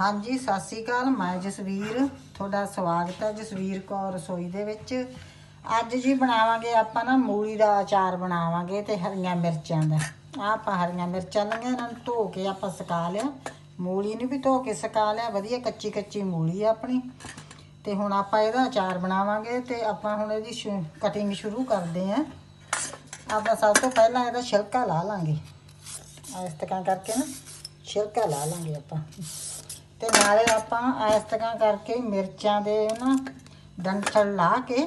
ਹਾਂਜੀ, ਸਤਿ ਸ੍ਰੀ ਅਕਾਲ। ਮੈਂ ਜਸਵੀਰ, ਤੁਹਾਡਾ ਸਵਾਗਤ ਹੈ ਜਸਵੀਰ ਕੌਰ ਰਸੋਈ ਦੇ ਵਿੱਚ। ਅੱਜ ਜੀ ਬਣਾਵਾਂਗੇ ਆਪਾਂ ਨਾ ਮੂਲੀ ਦਾ ਅਚਾਰ ਬਣਾਵਾਂਗੇ ਤੇ ਹਰੀਆਂ ਮਿਰਚਾਂ ਦਾ। ਆਹ ਆਪਾਂ ਹਰੀਆਂ ਮਿਰਚਾਂ ਲਈਆਂ, ਇਹਨਾਂ ਨੂੰ ਧੋ ਕੇ ਆਪਾਂ ਸੁਕਾ ਲਿਆ। ਮੂਲੀ ਨੂੰ ਵੀ ਧੋ ਕੇ ਸੁਕਾ ਲਿਆ, ਵਧੀਆ ਕੱਚੀ ਕੱਚੀ ਮੂਲੀ ਆ ਆਪਣੀ। ਤੇ ਹੁਣ ਆਪਾਂ ਇਹਦਾ ਅਚਾਰ ਬਣਾਵਾਂਗੇ ਤੇ ਆਪਾਂ ਹੁਣ ਇਹਦੀ ਕਟਿੰਗ ਸ਼ੁਰੂ ਕਰਦੇ ਆਂ ਆਪਾਂ ਸਭ ਤੋਂ ਪਹਿਲਾਂ ਇਹਦਾ ਛਿਲਕਾ ਲਾ ਲਾਂਗੇ। ਇਸ ਤਰ੍ਹਾਂ ਕਰਕੇ ਨਾ, ਛਿਲਕਾ ਲਾ ਲਾਂਗੇ ਆਪਾਂ। ਤੇ ਨਾਲੇ ਆਪਾਂ ਇਸ ਤਰ੍ਹਾਂ ਕਰਕੇ ਮਿਰਚਾਂ ਦੇ ਨਾ ਡੰਠਲ ਲਾ ਕੇ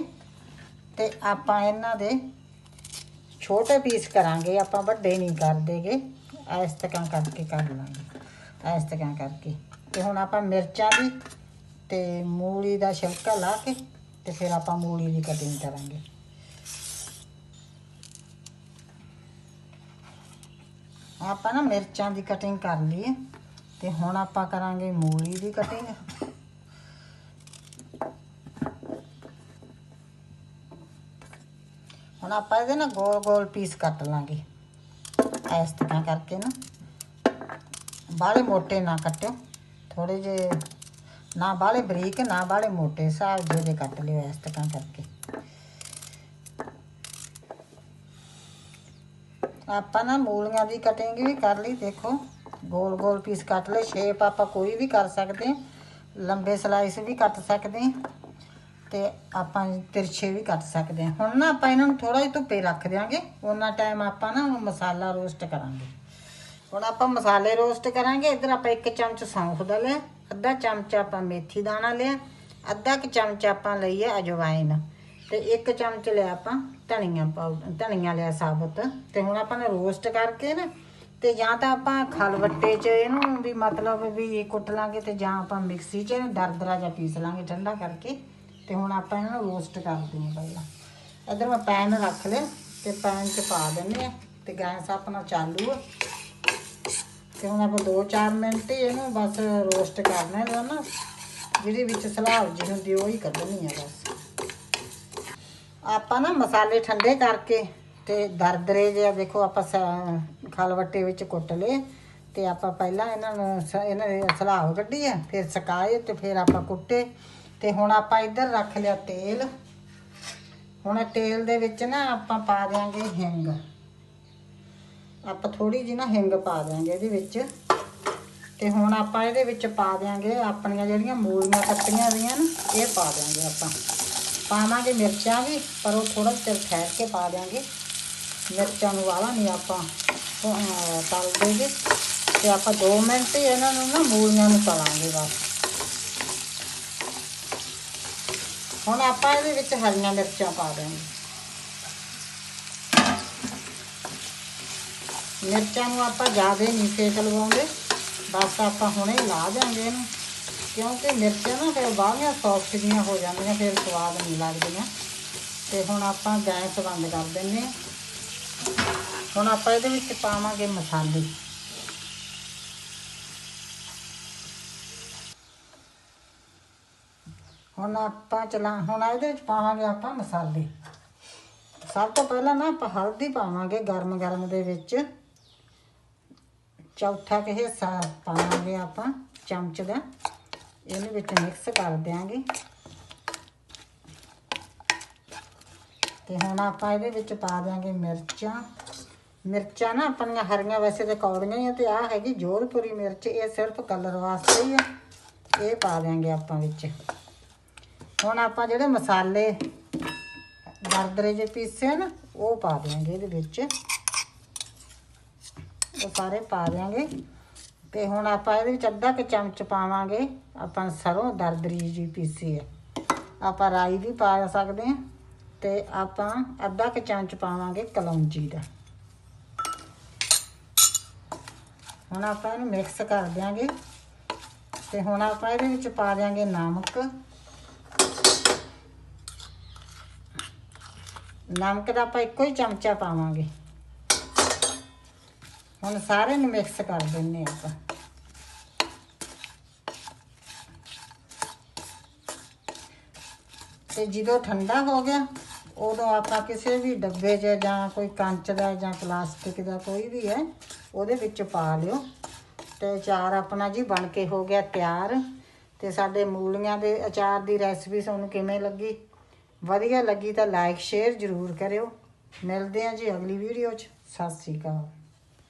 ਤੇ ਆਪਾਂ ਇਹਨਾਂ ਦੇ ਛੋਟੇ ਪੀਸ ਕਰਾਂਗੇ, ਆਪਾਂ ਵੱਡੇ ਨਹੀਂ ਕਰ ਦੇਗੇ ਇਸ ਤਰ੍ਹਾਂ ਕਰਕੇ ਕਰ ਲਾਂਗੇ ਇਸ ਤਰ੍ਹਾਂ ਕਰਕੇ। ਤੇ ਹੁਣ ਆਪਾਂ ਮਿਰਚਾਂ ਦੀ ਤੇ ਮੂਲੀ ਦਾ ਛਿਲਕਾ ਲਾ ਕੇ ਤੇ ਫਿਰ ਆਪਾਂ ਮੂਲੀ ਦੀ ਕਟਿੰਗ ਕਰਾਂਗੇ। ਆਪਾਂ ਨਾ ਮਿਰਚਾਂ ਦੀ ਕਟਿੰਗ ਕਰ ਲਈਏ। ਤੇ ਹੁਣ ਆਪਾਂ ਕਰਾਂਗੇ ਮੂਲੀ ਦੀ ਕਟਿੰਗ ਹੁਣ ਆਪਾਂ ਇਹਦੇ ਨਾ ਗੋਲ ਗੋਲ ਪੀਸ ਕੱਟ ਲਾਂਗੇ। ਇਸ ਤਰ੍ਹਾਂ ਕਰਕੇ ਨਾ। ਬਾਲੇ ਮੋਟੇ ਨਾ ਕੱਟਿਓ। ਥੋੜੇ ਜੇ ਨਾ ਬਾਲੇ ਬਰੀਕ, ਨਾ ਬਾਲੇ ਮੋਟੇ। ਹਿਸਾਬ ਜਿਹੇ ਦੇ ਕੱਟ ਲਿਓ ਇਸ ਤਰ੍ਹਾਂ ਕਰਕੇ। ਆਪਾਂ ਨਾ ਮੂਲੀਆਂ ਦੀ ਕਟਿੰਗ ਵੀ ਕਰ ਲਈ, ਦੇਖੋ। ਗੋਲ ਗੋਲ ਪੀਸ ਕੱਟ ਲਏ ਸ਼ੇਪ ਆਪਾਂ ਕੋਈ ਵੀ ਕਰ ਸਕਦੇ ਲੰਬੇ ਸਲਾਈਸ ਵੀ ਕੱਟ ਸਕਦੇ ਹਾਂ ਤੇ ਆਪਾਂ ਤਿਰਛੇ ਵੀ ਕੱਟ ਸਕਦੇ ਹਾਂ। ਹੁਣ ਨਾ ਆਪਾਂ ਇਹਨਾਂ ਨੂੰ ਥੋੜਾ ਜਿਹਾ ਧੁੱਪੇ ਰੱਖ ਦਿਆਂਗੇ ਉਹਨਾਂ ਟਾਈਮ ਆਪਾਂ ਨਾ ਮਸਾਲਾ ਰੋਸਟ ਕਰਾਂਗੇ। ਹੁਣ ਆਪਾਂ ਮਸਾਲੇ ਰੋਸਟ ਕਰਾਂਗੇ, ਇੱਧਰ ਆਪਾਂ ਇੱਕ ਚਮਚ ਸੌਂਫ ਦਾ ਲਿਆ, ਅੱਧਾ ਚਮਚ ਆਪਾਂ ਮੇਥੀ ਦਾਣਾ ਲਿਆ, ਅੱਧਾ ਕੁ ਚਮਚ ਆਪਾਂ ਲਈਏ ਅਜਵਾਇਨ ਤੇ ਇੱਕ ਚਮਚ ਲਿਆ ਆਪਾਂ ਧਨੀਆ ਪਾਊਡਰ ਧਨੀਆ ਲਿਆ ਸਾਬਤ ਤੇ ਹੁਣ ਆਪਾਂ ਨੇ ਰੋਸਟ ਕਰਕੇ ਨਾ ਤੇ ਜਾਂ ਤਾਂ ਆਪਾਂ ਖਲਵੱਟੇ 'ਚ ਇਹਨੂੰ ਵੀ ਮਤਲਬ ਵੀ ਕੁੱਟ ਲਾਂਗੇ ਤੇ ਜਾਂ ਆਪਾਂ ਮਿਕਸੀ 'ਚ ਇਹਨੂੰ ਦਰਦਰਾ ਜਾਂ ਪੀਸ ਲਾਂਗੇ ਠੰਡਾ ਕਰਕੇ ਤੇ ਹੁਣ ਆਪਾਂ ਇਹਨਾਂ ਨੂੰ ਰੋਸਟ ਕਰਦੇ ਹਾਂ ਪਹਿਲਾਂ। ਇੱਧਰ ਮੈਂ ਪੈਨ ਰੱਖ ਲਿਆ ਤੇ ਪੈਨ 'ਚ ਪਾ ਦਿੰਦੇ ਆ ਤੇ ਗੈਸ ਆਪਣਾ ਚਾਲੂ ਆ। ਤੇ ਹੁਣ ਆਪਾਂ 2-4 ਮਿੰਟ ਹੀ ਇਹਨੂੰ ਬਸ ਰੋਸਟ ਕਰਨਾ ਹੈ ਨਾ ਜਿਹੜੀ ਵਿੱਚ ਸਲਾਬ ਜੀ ਹੁੰਦੀ ਉਹ ਹੀ ਕੱਢਣੀ ਆ ਬਸ। ਆਪਾਂ ਨਾ ਮਸਾਲੇ ਠੰਡੇ ਕਰਕੇ ਤੇ ਦਰਦਰੇ ਜਿਹਾ ਦੇਖੋ ਆਪਾਂ ਸ- ਖਲਵੱਟੇ ਵਿੱਚ ਕੁੱਟ ਲਏ ਤੇ ਆਪਾਂ ਪਹਿਲਾਂ ਇਹਨਾਂ ਨੂੰ ਸ- ਇਹਨਾਂ ਦੇ ਸਲਾਹ ਕੱਢੀ ਆ, ਫਿਰ ਸੁਕਾਏ ਤੇ ਫਿਰ ਆਪਾਂ ਕੁੱਟੇ ਤੇ ਹੁਣ ਆਪਾਂ ਇੱਧਰ ਰੱਖ ਲਿਆ ਤੇਲ। ਹੁਣ ਤੇਲ ਦੇ ਵਿੱਚ ਨਾ ਆਪਾਂ ਪਾ ਦਿਆਂਗੇ ਹਿੰਗ। ਆਪਾਂ ਥੋੜੀ ਜਿਹੀ ਨਾ ਹਿੰਗ ਪਾ ਦਿਆਂਗੇ ਇਹਦੇ ਵਿੱਚ। ਤੇ ਹੁਣ ਆਪਾਂ ਇਹਦੇ ਵਿੱਚ ਪਾ ਦਿਆਂਗੇ ਆਪਣੀਆਂ ਜਿਹੜੀਆਂ ਮੂਲੀਆਂ ਕੱਟੀਆਂ ਹੋਈਆਂ ਨਾ, ਇਹ ਪਾ ਦਿਆਂਗੇ ਆਪਾਂ। ਪਾਵਾਂਗੇ ਮਿਰਚਾਂ ਵੀ, ਪਰ ਉਹ ਥੋੜਾ ਚਿਰ ਠਹਿਰ ਕੇ ਪਾ ਦਿਆਂਗੇ। ਮਿਰਚਾਂ ਨੂੰ ਵਾਲਾ ਨਹੀਂ ਆਪਾਂ ਤਲ ਦੇਗੇ ਤੇ ਆਪਾਂ 2 ਮਿੰਟ ਹੀ ਇਹਨਾਂ ਨੂੰ ਨਾ ਮੂਲੀਆਂ ਨੂੰ ਤਲਾਂਗੇ ਬਸ। ਹੁਣ ਆਪਾਂ ਇਹਦੇ ਵਿੱਚ ਹਰੀਆਂ ਮਿਰਚਾਂ ਪਾ ਦਿਆਂਗੇ ਮਿਰਚਾਂ ਨੂੰ ਆਪਾਂ ਜ਼ਿਆਦਾ ਨਹੀਂ ਸੇਕ ਲਵਾਉਂਦੇ, ਬਸ ਆਪਾਂ ਹੁਣੇ ਲਾ ਦਿਆਂਗੇ ਇਹਨੂੰ, ਕਿਉਂਕਿ ਮਿਰਚਾਂ ਨਾ ਫਿਰ ਬਾਹਲੀਆਂ ਸੌਫਟ ਜੀਆਂ ਹੋ ਜਾਂਦੀਆਂ, ਫਿਰ ਸਵਾਦ ਨਹੀਂ ਲੱਗਦੀਆਂ। ਤੇ ਹੁਣ ਆਪਾਂ ਗੈਸ ਬੰਦ ਕਰ ਦਿੰਨੇ ਹਾਂ। ਹੁਣ ਆਪਾਂ ਇਹਦੇ ਵਿੱਚ ਪਾਵਾਂਗੇ ਮਸਾਲੇ। ਹੁਣ ਆਪਾਂ ਚਲਾ, ਹੁਣ ਇਹਦੇ ਵਿੱਚ ਪਾਵਾਂਗੇ ਆਪਾਂ ਮਸਾਲੇ। ਸਭ ਤੋਂ ਪਹਿਲਾਂ ਨਾ ਆਪਾਂ ਹਲਦੀ ਪਾਵਾਂਗੇ ਗਰਮ ਗਰਮ ਦੇ ਵਿੱਚ। ਚੌਥਾ ਕਿ ਹਿੱਸਾ ਪਾਵਾਂਗੇ ਆਪਾਂ ਚਮਚ ਦਾ। ਇਹਨੂੰ ਵਿੱਚ ਮਿਕਸ ਕਰ ਦਿਆਂਗੇ। ਤੇ ਹੁਣ ਆਪਾਂ ਇਹਦੇ ਵਿੱਚ ਪਾ ਦਿਆਂਗੇ ਮਿਰਚਾਂ। ਮਿਰਚਾਂ ਨਾ ਆਪਣੀਆਂ ਹਰੀਆਂ ਵੈਸੇ ਤੇ ਕੌੜੀਆਂ ਹੀ ਆ ਤੇ ਆਹ ਹੈਗੀ ਜੋਧਪੁਰੀ ਮਿਰਚ, ਇਹ ਸਿਰਫ ਕਲਰ ਵਾਸਤੇ ਹੀ ਆ। ਇਹ ਪਾ ਦਿਆਂਗੇ ਆਪਾਂ ਵਿੱਚ। ਹੁਣ ਆਪਾਂ ਜਿਹੜੇ ਮਸਾਲੇ ਦਰਦਰੇ ਜੇ ਪੀਸੇ ਨਾ, ਉਹ ਪਾ ਦਿਆਂਗੇ ਇਹਦੇ ਵਿੱਚ। ਉਹ ਸਾਰੇ ਪਾ ਦਿਆਂਗੇ। ਤੇ ਹੁਣ ਆਪਾਂ ਇਹਦੇ ਵਿੱਚ ਅੱਧਾ ਕੁ ਚਮਚ ਪਾਵਾਂਗੇ ਆਪਾਂ ਸਰੋਂ ਦਰਦਰੀ ਜੀ ਪੀਸੀ ਹੈ ਆਪਾਂ ਰਾਈ ਵੀ ਪਾ ਸਕਦੇ ਹਾਂ ਤੇ ਆਪਾਂ ਅੱਧਾ ਕੁ ਚਮਚ ਪਾਵਾਂਗੇ ਕਲੌਂਜੀ ਦਾ। ਹੁਣ ਆਪਾਂ ਇਹਨੂੰ ਮਿਕਸ ਕਰ ਦਿਆਂਗੇ। ਤੇ ਹੁਣ ਆਪਾਂ ਇਹਦੇ ਵਿੱਚ ਪਾ ਦਿਆਂਗੇ ਨਮਕ। ਨਮਕ ਦਾ ਆਪਾਂ ਇੱਕੋ ਹੀ ਚਮਚਾ ਪਾਵਾਂਗੇ। ਹੁਣ ਸਾਰੇ ਨੂੰ ਮਿਕਸ ਕਰ ਦਿੰਨੇ ਆਪਾਂ। ਤੇ ਜਦੋਂ ਠੰਡਾ ਹੋ ਗਿਆ, ਉਦੋਂ ਆਪਾਂ ਕਿਸੇ ਵੀ ਡੱਬੇ 'ਚ ਜਾਂ ਕੋਈ ਕੰਚ ਦਾ ਜਾਂ ਪਲਾਸਟਿਕ ਦਾ ਕੋਈ ਵੀ ਹੈ ਉਹਦੇ ਵਿੱਚ ਪਾ ਲਿਓ ਤੇ ਅਚਾਰ ਆਪਣਾ ਜੀ ਬਣ ਕੇ ਹੋ ਗਿਆ ਤਿਆਰ ਤੇ ਸਾਡੇ ਮੂਲੀਆਂ ਦੇ ਅਚਾਰ ਦੀ ਰੈਸਪੀ ਤੁਹਾਨੂੰ ਕਿਵੇਂ ਲੱਗੀ? ਵਧੀਆ ਲੱਗੀ ਤਾਂ ਲਾਈਕ ਸ਼ੇਅਰ ਜ਼ਰੂਰ ਕਰਿਓ। ਮਿਲਦੇ ਹਾਂ ਜੀ ਅਗਲੀ ਵੀਡੀਓ 'ਚ। ਸਤਿ ਸ੍ਰੀ ਅਕਾਲ।